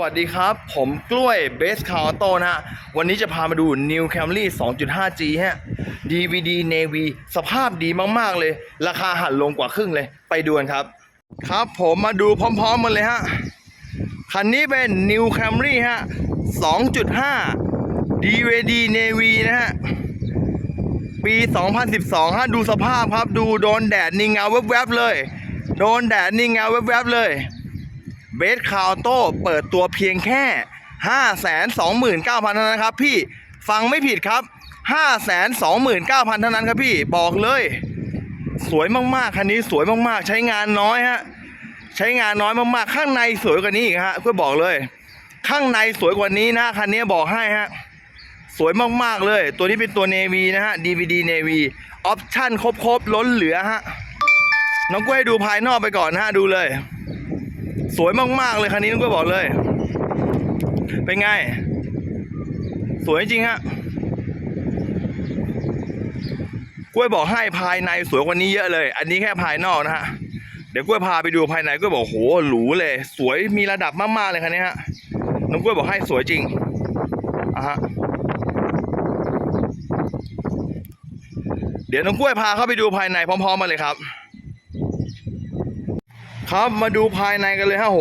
วัสดีครับ ผมกล้วยเบสคาร์โตนะฮะ วันนี้จะพามาดู New Camry 2.5G ฮะ DVD Navy สภาพดีมากๆเลย ราคาหันลงกว่าครึ่งเลย ไปดูกันครับ ครับผมมาดูพร้อมๆกันเลยฮะ คันนี้เป็น New Camry ฮะ 2.5 DVD Navy นะฮะ ปี 2012 ฮะ ดูสภาพครับ ดูโดนแดดนี่เงาแวบๆเลย โดนแดดนี่เงาแวบๆเลย เบสคาวโต้เปิดตัวเพียงแค่ 5 2 9 0 0 0 เท่านั้นครับพี่ฟังไม่ผิดครับ 5 2 9 0 0 0 เท่านั้นครับพี่บอกเลย สวยมากๆคันนี้สวยมากๆ ใช้งานน้อยฮะใช้งานน้อยมากๆ ข้างในสวยกว่านี้อีกฮะก็บอกเลย ข้างในสวยกว่านี้นะคันนี้บอกให้ฮะสวยมากๆเลย ตัวนี้เป็นตัวเนวีนะฮะ DVD เนวีออปชั่นครบๆล้นเหลือฮะน้องกุ้ยให้ดูภายนอกไปก่อนนะฮะดูเลย สวยมากๆเลยคันนี้น้องกล้วยบอกเลย เป็นไง สวยจริงฮะกล้วยบอกให้ภายในสวยกว่านี้เยอะเลย อันนี้แค่ภายนอกนะฮะ เดี๋ยวกล้วยพาไปดูภายในกล้วยบอกโหหรูเลย สวยมีระดับมากๆเลยคันนี้ฮะ น้องกล้วยบอกให้สวยจริงอะฮะ เดี๋ยวน้องกล้วยพาเข้าไปดูภายในพร้อมๆมาเลยครับ ครับมาดูภายในกันเลยฮะโห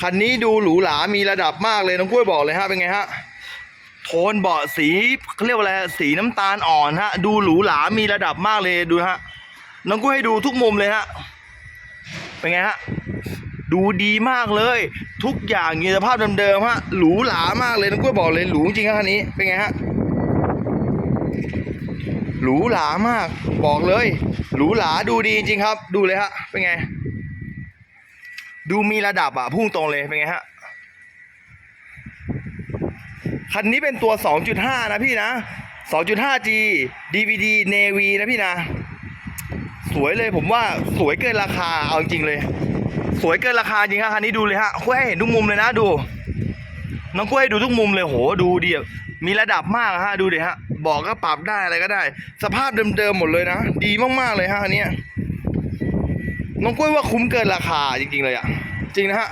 คันนี้ดูหรูหรามีระดับมากเลยน้องกล้วยบอกเลยฮะเป็นไงฮะโทนเบาะสีเขาเรียกว่าอะไรสีน้ำตาลอ่อนฮะ ดูหรูหรามีระดับมากเลยดูฮะน้องกล้วยให้ดูทุกมุมเลยฮะเป็นไงฮะดูดีมากเลย ทุกอย่างอยู่ในสภาพเดิมๆฮะหรูหรามากเลยน้องกล้วยบอกเลยหรูจริงครับคันนี้เป็นไงฮะหรูหรามากบอกเลย หรูหราดูดีจริงครับ ดูเลยฮะเป็นไง ดูมีระดับอะพุ่งตรงเลยเป็นไงฮะ คันนี้เป็นตัว 2.5 นะพี่นะ 2.5G DVD Navy นะพี่นะ สวยเลยผมว่าสวยเกินราคาเอาจริงเลย สวยเกินราคาจริงฮะคันนี้ดูเลยฮะคุ้ยให้เห็นทุกมุมเลยนะดู น้องคุ้ยให้ดูทุกมุมเลยโหดูดีมีระดับมากฮะดูดิฮะบอกก็ปรับได้อะไรก็ได้ สภาพเดิมๆหมดเลยนะ ดีมากๆเลยฮะอันนี้น้องกล้วยว่าคุ้มเกินราคาจริงๆเลยอะ จริงนะฮะ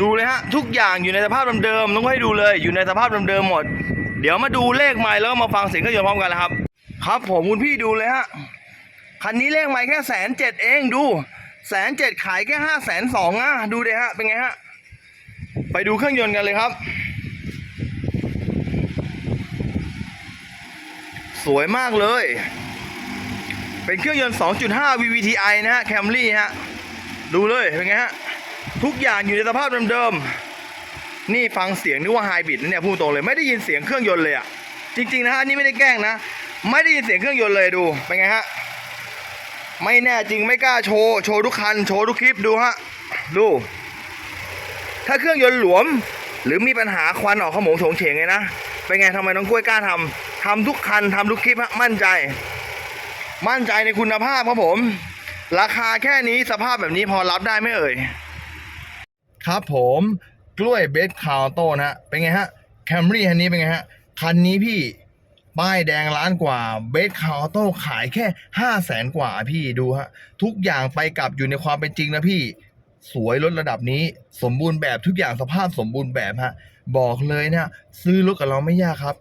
ดูเลยฮะทุกอย่างอยู่ในสภาพเดิมๆน้องให้ดูเลย อยู่ในสภาพเดิมๆหมด เดี๋ยวมาดูเลขไมล์แล้วก็มาฟังเสียงเครื่องยนต์พร้อมกันนะครับ ครับผมคุณพี่ดูเลยฮะคันนี้เลขไมล์แค่แสนเจ็ดเองดูแสนเจ็ดขายแค่ห้าแสนสองอะดูเลยฮะเป็นไงฮะไปดูเครื่องยนต์กันเลยครับ สวยมากเลย เป็นเครื่องยนต์ 2.5 VVTi นะฮะ Camry ฮะดูเลยเป็นไงฮะ ทุกอย่างอยู่ในสภาพเดิมๆ นี่ฟังเสียงนึกว่าไฮบริดนะเนี่ยพูดตรงเลย ไม่ได้ยินเสียงเครื่องยนต์เลยอะจริงๆนะฮะนี่ไม่ได้แกล้งนะ ไม่ได้ยินเสียงเครื่องยนต์เลยดู เป็นไงฮะ ไม่แน่จริงไม่กล้าโชว์ โชว์ทุกคัน โชว์ทุกคลิปดูฮะ ดู ถ้าเครื่องยนต์หลวม หรือมีปัญหาควันออกขโมงโฉงเฉงเลยนะ เป็นไงทำไมน้องกล้วยกล้าทำทำทุกคันทำทุกคลิปฮะมั่นใจ มั่นใจในคุณภาพครับผม ราคาแค่นี้สภาพแบบนี้พอรับได้ไหมเอ่ย ครับผมกล้วยเบสคาวโต้นะฮะเป็นไงฮะแคมรี่คันนี้เป็นไงฮะ คันนี้พี่ป้ายแดงล้านกว่าเบสคาวโต้ขายแค่ห้าแสนกว่าพี่ดูฮะ ทุกอย่างไปกลับอยู่ในความเป็นจริงนะพี่ สวยรถระดับนี้ สมบูรณ์แบบทุกอย่างสภาพสมบูรณ์แบบฮะ บอกเลยนะ ซื้อรถกับเราไม่ยากครับ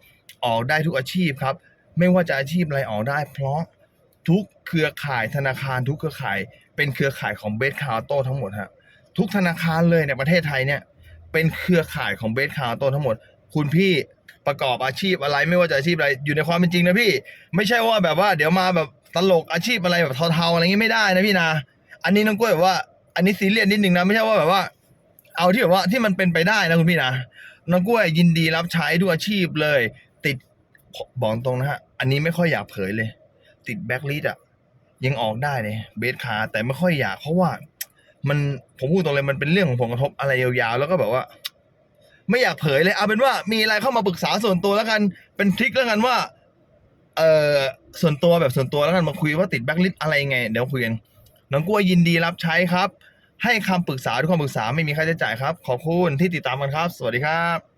ออกได้ทุกอาชีพครับ ไม่ว่าจะอาชีพอะไรออกได้ เพราะทุกเครือข่ายธนาคารทุกเครือข่าย เป็นเครือข่ายของเบสคาร์โต้ทั้งหมดฮะ ทุกธนาคารเลยในประเทศไทยเนี่ย เป็นเครือข่ายของเบสคาร์ต้ทั้งหมด คุณพี่ประกอบอาชีพอะไรไม่ว่าจะอาชีพอะไรอยู่ในความเป็นจริงนะพี่ ไม่ใช่ว่าแบบว่าเดี๋ยวมาแบบตลกอาชีพอะไรแบบเทาๆอะไรอย่างงี้ไม่ได้นะพี่นะอันนี้น้องกล้วยแบบว่า อันนี้ซีเรียสนิดนึงนะไม่ใช่ว่าแบบว่า เอาที่แบบว่าที่มันเป็นไปได้นะคุณพี่นะน้องกล้วยยินดีรับใช้ทุกอาชีพเลย ติดบอกตรงนะฮะอันนี้ไม่ค่อยอยากเผยเลย ติดแบ็คลิสอะยังออกได้เลยเบสคาร์แต่ไม่ค่อยอยากเพราะว่า มันผมพูดตรงเลยมันเป็นเรื่องของผลกระทบอะไรยาวๆ แล้วก็แบบว่า ไม่อยากเผยเลยเอาเป็นว่ามีอะไรเข้ามาปรึกษาส่วนตัวแล้วกันเป็นทริคแล้วกันว่า เออส่วนตัวแบบส่วนตัวแล้วกันมาคุยว่าติดแบ็คลิสอะไรยังไงเดี๋ยวคุยกันน้องกล้วยยินดีรับใช้ครับ ให้คำปรึกษาทุกคำปรึกษาไม่มีค่าใช้จ่ายครับ ขอบคุณที่ติดตามกันครับ สวัสดีครับ